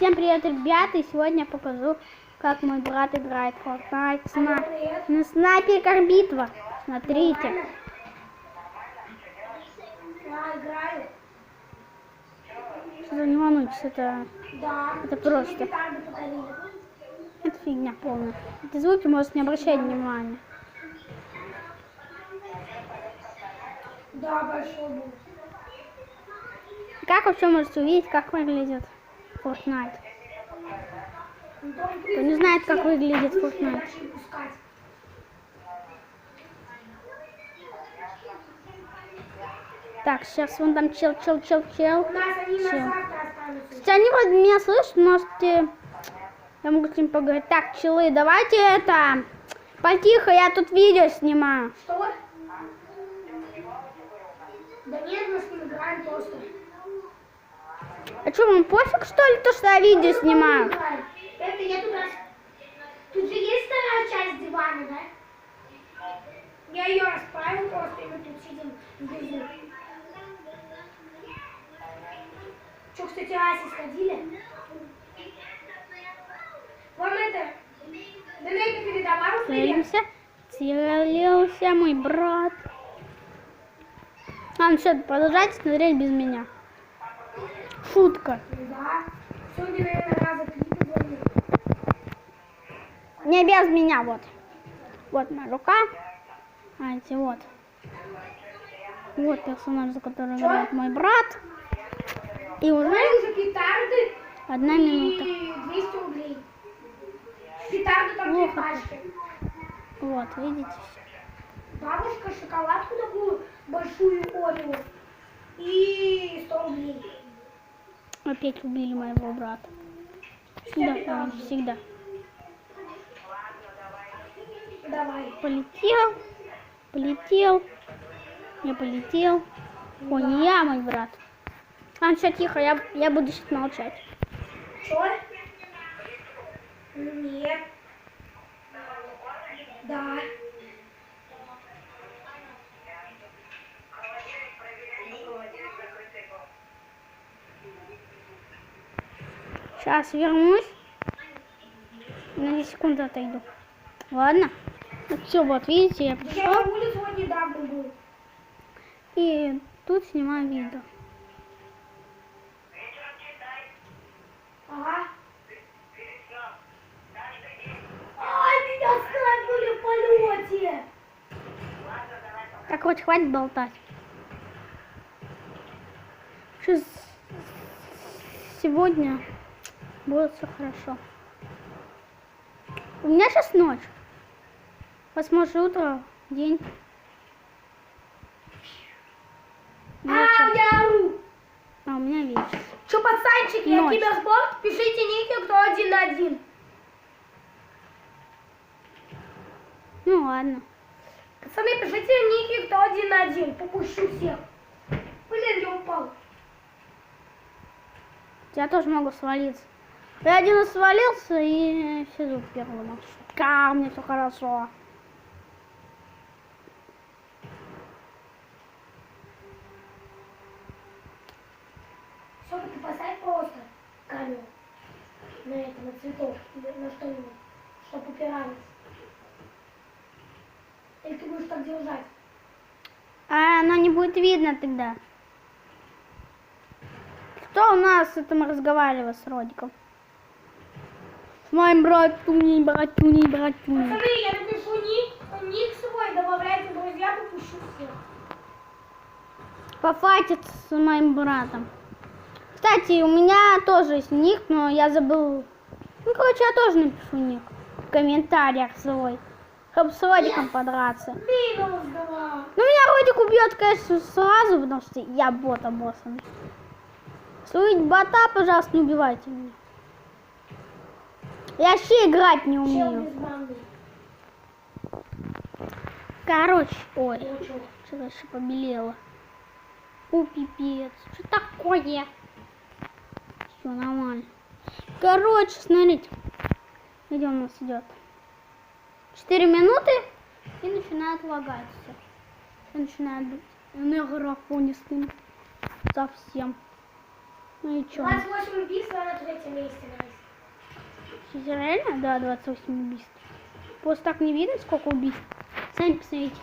Всем привет, ребята! И сегодня я покажу, как мой брат играет в Fortnite. Сна... На снайперках битва. Смотрите. Что-то не волнуйтесь, это, Да. Это просто. Это фигня полная. Эти звуки может не обращать внимания. Да, большой. Как вообще можете увидеть, как выглядит Fortnite? Кто не знает, как выглядит Fortnite. Так, сейчас вон там чел, чел, чел, чел. Чел. Кстати, они вроде меня слышат, можете... Я могу с ним поговорить. Так, челы, давайте это... Потихо, я тут видео снимаю. Что? Да нет, мы с ним играем просто. А что, вам пофиг, что ли, то, что я видео снимаю? Это я тут раз... Тут же есть вторая часть дивана, да? Я ее расправил просто, и мы тут сидим внизу. Что, кстати, Аси сходили? Вам это... Донейка передавал привет? Целился мой брат. А, ну что, продолжайте смотреть без меня. Шутка. Не без меня, вот. Вот моя рука. А эти вот. Вот персонаж, за которым Чё? играет мой брат. И уже одна минута. и 200 рублей. Петарды там две пачки. Вот, видите? Бабушка шоколадку такую большую Орео и 100 рублей. Опять убили моего брата. Всегда, петарды. помните, всегда. Давай. Полетел, полетел, я полетел. Ой, не я, мой брат. А, все, тихо, я, я буду сейчас молчать. Чё? Нет. Да. Сейчас вернусь. На 10 секунд отойду. Ладно. все, вот, видите, я Я пришел. на улице вот недавно был. И тут снимаю видео. Ага. Ай, меня снайпнули в полете. Так вот, хватит болтать. Сейчас сегодня будет все хорошо. У меня сейчас ночь. Возможно, утро, день. А, Вечер. я ору. А у меня вечер. Че, пацанчики, я Ночь. киберспорт, пишите ники, кто один на один. Ну ладно. Пацаны, пишите ники, кто один на один. Попущу всех. Блин, я упал. Я тоже могу свалиться. Я один раз свалился и сижу в первом маршрутка. У меня все хорошо. Все-таки поставь просто камеру на это, на цветок, на что-нибудь, чтобы упирались. Или ты будешь так держать? А оно не будет видно тогда. Кто у нас это мы разговариваем с Родиком? С моим братуней, братуней, братуней. Пацаны, я напишу ник, ник свой, добавляйте друзья, попущу всех. Пофатит с моим братом. Кстати, у меня тоже есть ник, но я забыл. Ну, короче, я тоже напишу ник в комментариях свой. Чтобы с Родиком подраться. Минус два. Ну, меня Родик убьет, конечно, сразу, потому что я бота боссом. Увидите бота, пожалуйста, не убивайте меня. Я вообще играть не умею. Короче, ой, Получил. что-то еще побелело. О, пипец. Что такое? Все нормально. Короче, смотрите. Где у нас идет? 4 минуты и начинает лагать все. Начинает быть энергорафонистым. Совсем. Ну и чё? 28 убийств, она вместе, Настя. Сейчас реально? Да, 28 убийств. Просто так не видно, сколько убийств. Сами посмотрите.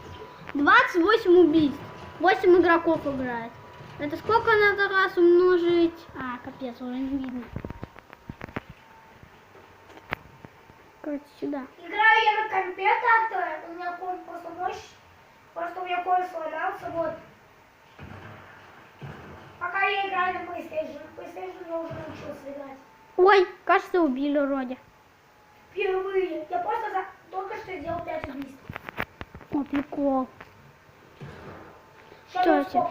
28 убийств. 8 игроков играет. Это сколько надо раз умножить? А, капец, уже не видно. Короче, сюда. Играю я на компе как-то, у меня комп просто мощь, просто у меня комп сломался, вот. Пока я играю на PlayStation, PlayStation я уже научился играть. Ой, кажется, убили вроде. Впервые. Я просто за- только что сделал 5 убийств. О, прикол. Что это?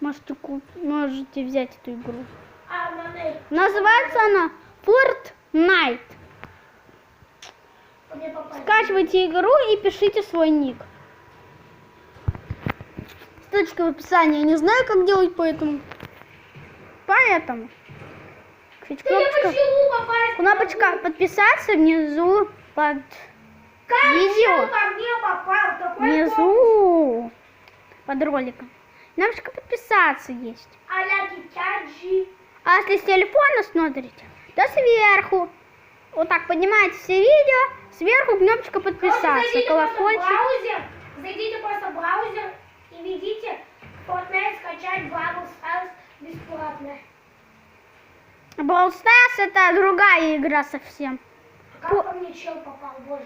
Можете, куп- можете взять эту игру. А, Называется она Fortnite. Скачивайте игру и пишите свой ник. Ссылочка в описании. Я не знаю, как делать, поэтому... Поэтому... Кстати, кнопочка, кнопочка подписаться внизу под Как видео. попал? Внизу под роликом. Кнопочка подписаться есть. А если с телефона смотрите, то сверху. Вот так поднимаете все видео, сверху кнопочка подписаться, колокольчик. браузер, зайдите просто в браузер и введите Fortnite скачать Brawl Stars бесплатно. Brawl Stars это другая игра совсем. А как ко мне чел попал, боже?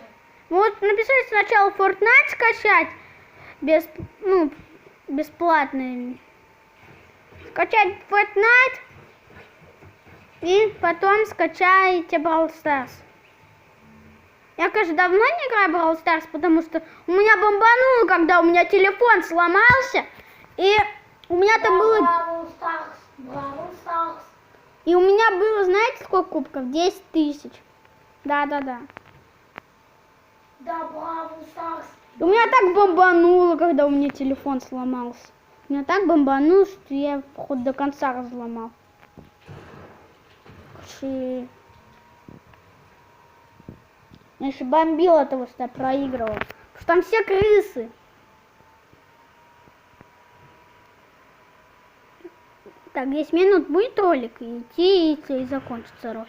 Вот написали сначала Fortnite скачать, без, ну, бесплатно. Скачать Fortnite и потом скачаете Brawl Stars. Я, конечно, давно не играю в Brawl Stars, потому что у меня бомбануло, когда у меня телефон сломался, и у меня там было Brawl Stars, Brawl Stars. И у меня было, знаете, сколько кубков? 10 тысяч. Да-да-да. Да, Stars. И у меня так бомбануло, когда у меня телефон сломался. У меня так бомбануло, что я хоть до конца разломал. Ши. Я еще бомбил от того, что я проигрывал. Потому что там все крысы. Так, 10 минут будет ролик, и идти, и, закончится ролик.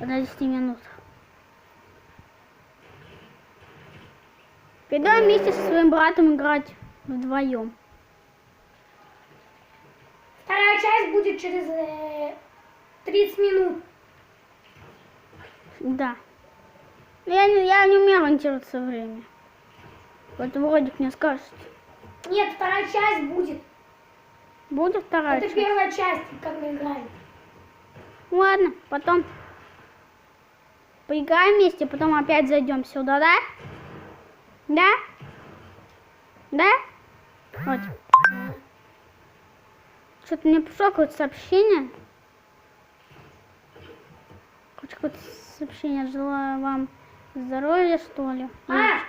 На 10 минутах. Когда вместе со своим братом играть вдвоем. Вторая часть будет через э, 30 минут. Да. Я не, я не умею ориентироваться время. Поэтому вроде мне скажет. Нет, вторая часть будет. Будет вторая Это часть? первая часть, как мы играем. Ладно, потом поиграем вместе, потом опять зайдем сюда, да? Да? Да? Вот. Что-то мне пришло какое-то сообщение. Какое-то сообщение. Желаю вам здоровья, что ли. А!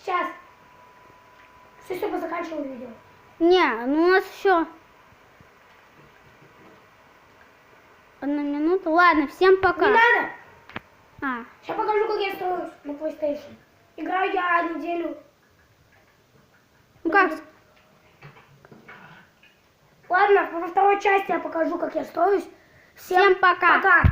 Сейчас. Все, заканчивал видео. Не, ну у нас еще одна минута. Ладно, всем пока. Не надо. А, Сейчас покажу, как я строюсь на PlayStation. Играю я неделю. ну как? Ладно, во второй части я покажу, как я строюсь. Всем пока. Пока.